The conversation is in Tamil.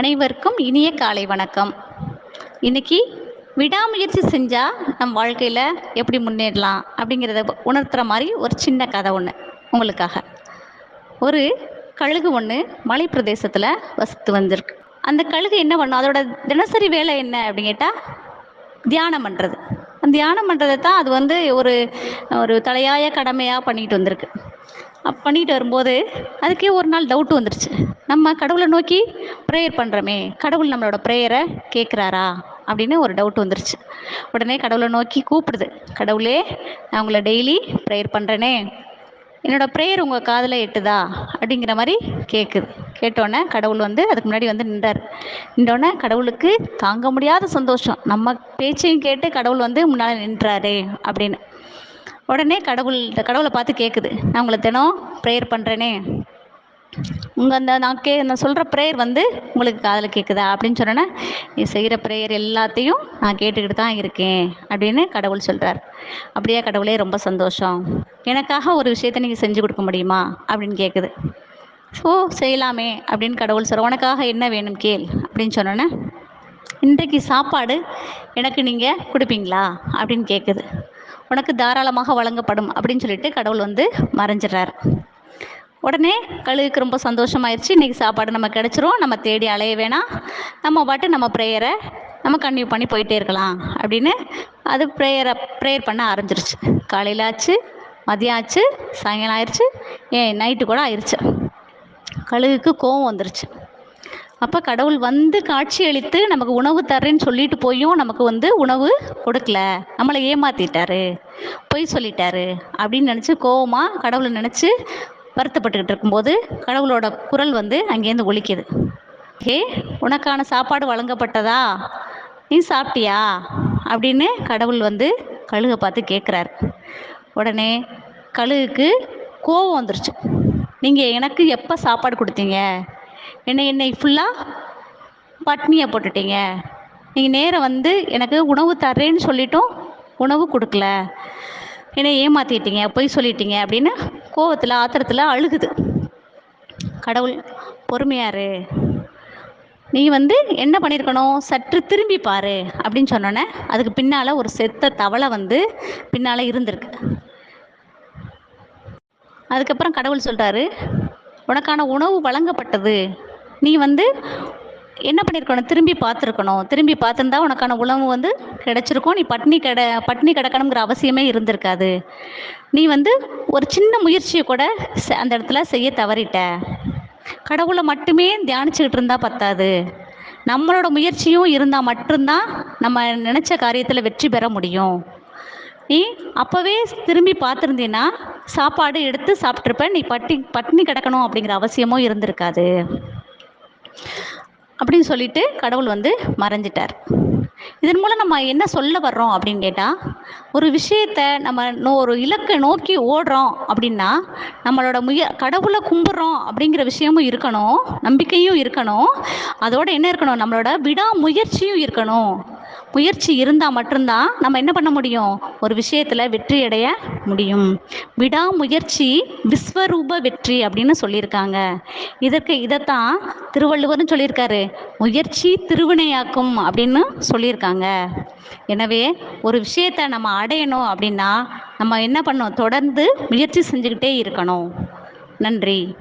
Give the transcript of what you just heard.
அனைவருக்கும் இனிய காலை வணக்கம். இன்னைக்கு விடாமுயற்சி செஞ்சால் நம் வாழ்க்கையில் எப்படி முன்னேறலாம் அப்படிங்கிறத உணர்த்துற மாதிரி ஒரு சின்ன கதை ஒன்று உங்களுக்காக. ஒரு கழுகு ஒன்று மலை பிரதேசத்தில் வசித்து வந்திருக்கு. அந்த கழுகு என்ன பண்ணும்? அதோட தினசரி வேலை என்ன அப்படின்னு கேட்டால் தியானம் பண்ணுறது தியானம் பண்ணுறதை தான் அது வந்து ஒரு ஒரு தலையாய கடமையாக பண்ணிட்டு வந்திருக்கு. பண்ணிட்டு வரும்போது அதுக்கே ஒரு நாள் டவுட் வந்துருச்சு. நம்ம கடவுளை நோக்கி ப்ரேயர் பண்ணுறோமே கடவுள் நம்மளோட ப்ரேயரை கேட்குறாரா அப்படின்னு ஒரு டவுட் வந்துருச்சு. உடனே கடவுளை நோக்கி கூப்பிடுது. கடவுளே நான் உங்களை டெய்லி ப்ரேயர் பண்ணுறேனே என்னோட ப்ரேயர் உங்கள் காதில் எட்டுதா? அப்படிங்கிற மாதிரி கேட்குது கேட்டோன்னே கடவுள் வந்து அதுக்கு முன்னாடி வந்து நின்றார். நின்றோடனே கடவுளுக்கு தாங்க முடியாத சந்தோஷம். நம்ம பேச்சையும் கேட்டு கடவுள் வந்து முன்னால் நின்றாரு அப்படின்னு. உடனே கடவுள் இந்த கடவுளை பார்த்து கேட்குது நான் உங்களை தினம் ப்ரேயர் பண்ணுறேனே உங்கள் அந்த நான் கே நான் சொல்கிற ப்ரேயர் வந்து உங்களுக்கு காதில் கேட்குதா அப்படின்னு சொன்னேன்னா நீ செய்கிற ப்ரேயர் எல்லாத்தையும் நான் கேட்டுக்கிட்டு தான் இருக்கேன் அப்படின்னு கடவுள் சொல்கிறார் அப்படியே கடவுளே ரொம்ப சந்தோஷம். எனக்காக ஒரு விஷயத்தை நீங்கள் செஞ்சு கொடுக்க முடியுமா? அப்படின்னு கேட்குது ஓ செய்யலாமே அப்படின்னு கடவுள் சொல்கிற உனக்காக என்ன வேணும் கேள் அப்படின்னு சொன்னோன்னே இன்றைக்கு சாப்பாடு எனக்கு நீங்கள் கொடுப்பீங்களா? அப்படின்னு கேட்குது உனக்கு தாராளமாக வழங்கப்படும் அப்படின்னு சொல்லிட்டு கடவுள் வந்து மறைஞ்சிடுறாரு. உடனே கழுகுக்கு ரொம்ப சந்தோஷமாயிருச்சு. இன்றைக்கி சாப்பாடு நம்ம கிடச்சிரும். நம்ம தேடி அலைய வேணாம். நம்ம பாட்டு நம்ம ப்ரேயரை நம்ம கன்டினியூ பண்ணி போயிட்டே இருக்கலாம் அப்படின்னு அது ப்ரேயரை ப்ரேயர் பண்ண ஆரம்பிச்சிருச்சு. காலையில் ஆச்சு மதியம் ஆச்சு சாயங்காலம் ஆயிடுச்சு ஏன் நைட்டு கூட ஆயிடுச்சு கழுகுக்கு கோவம் வந்துருச்சு. அப்போ கடவுள் வந்து காட்சி அளித்து நமக்கு உணவு தர்றேன்னு சொல்லிட்டு போயும் நமக்கு வந்து உணவு கொடுக்கல. நம்மளை ஏமாத்திட்டாரு. பொய் சொல்லிட்டாரு அப்படின்னு நினச்சி கோவமாக கடவுளை நினச்சி வருத்தப்பட்டுக்கிட்டு இருக்கும்போது கடவுளோட குரல் வந்து அங்கேருந்து ஒழிக்குது ஏ உனக்கான சாப்பாடு வழங்கப்பட்டதா? நீ சாப்பிட்டியா? அப்படின்னு கடவுள் வந்து கழுகை பார்த்து கேட்குறாரு உடனே கழுகுக்கு கோவம் வந்துருச்சு. நீங்கள் எனக்கு எப்போ சாப்பாடு கொடுத்தீங்க? என்னை என்னை ஃபுல்லாக பட்னியாக போட்டுட்டீங்க. நீங்கள் நேரம் வந்து எனக்கு உணவு தர்றேன்னு சொல்லிட்டும் உணவு கொடுக்கல. என்னை ஏமாற்றிட்டீங்க பொய் சொல்லிட்டீங்க அப்படின்னு கோவத்தில் ஆத்திரத்தில் அழுகுது. கடவுள் பொறுமையாரு. நீ வந்து என்ன பண்ணியிருக்கணும் சற்று திரும்பி பாரு அப்படின்னு சொன்னோன்னே அதுக்கு பின்னால் ஒரு செத்த தவளை வந்து பின்னால் இருந்திருக்கு. அதுக்கப்புறம் கடவுள் சொல்கிறாரு உனக்கான உணவு வழங்கப்பட்டது. நீ வந்து என்ன பண்ணியிருக்கணும் திரும்பி பார்த்துருக்கணும். திரும்பி பார்த்துருந்தா உனக்கான உணவு வந்து கிடச்சிருக்கும். நீ பட்னி கிட பட்னி கிடக்கணுங்கிற அவசியமே இருந்திருக்காது. நீ வந்து ஒரு சின்ன முயற்சியை கூட அந்த இடத்துல செய்ய தவறிட்ட. கடவுளை மட்டுமே தியானிச்சுக்கிட்டு இருந்தால் பத்தாது. நம்மளோட முயற்சியும் இருந்தால் மட்டும்தான் நம்ம நினச்ச காரியத்தில் வெற்றி பெற முடியும். நீ அப்போவே திரும்பி பார்த்துருந்தீன்னா சாப்பாடு எடுத்து சாப்பிட்ருப்ப நீ பட்டி பட்டினி கிடக்கணும் அப்படிங்கிற அவசியமும் இருந்திருக்காது. அப்படின்னு சொல்லிட்டு கடவுள் வந்து மறைஞ்சிட்டார். இதன் மூலம் நம்ம என்ன சொல்ல வர்றோம் அப்படின்னு கேட்டால் ஒரு விஷயத்தை நம்ம நோ ஒரு இலக்கை நோக்கி ஓடுறோம் அப்படின்னா நம்மளோட முய கடவுளை கும்பிட்றோம் அப்படிங்கிற விஷயமும் இருக்கணும் நம்பிக்கையும் இருக்கணும். அதோட என்ன இருக்கணும்? நம்மளோட விடாமுயற்சியும் இருக்கணும். முயற்சி இருந்தால் மட்டும்தான் நம்ம என்ன பண்ண முடியும்? ஒரு விஷயத்தில் வெற்றி அடைய முடியும். விடாமுயற்சி விஸ்வரூப வெற்றி அப்படின்னு சொல்லியிருக்காங்க. இதற்கு இதைத்தான் திருவள்ளுவரும் சொல்லியிருக்காரு. முயற்சி திருவினையாக்கும் அப்படின்னு சொல்லியிருக்காங்க. எனவே ஒரு விஷயத்தை நம்ம அடையணும் அப்படின்னா நம்ம என்ன பண்ணணும்? தொடர்ந்து முயற்சி செஞ்சுக்கிட்டே இருக்கணும். நன்றி.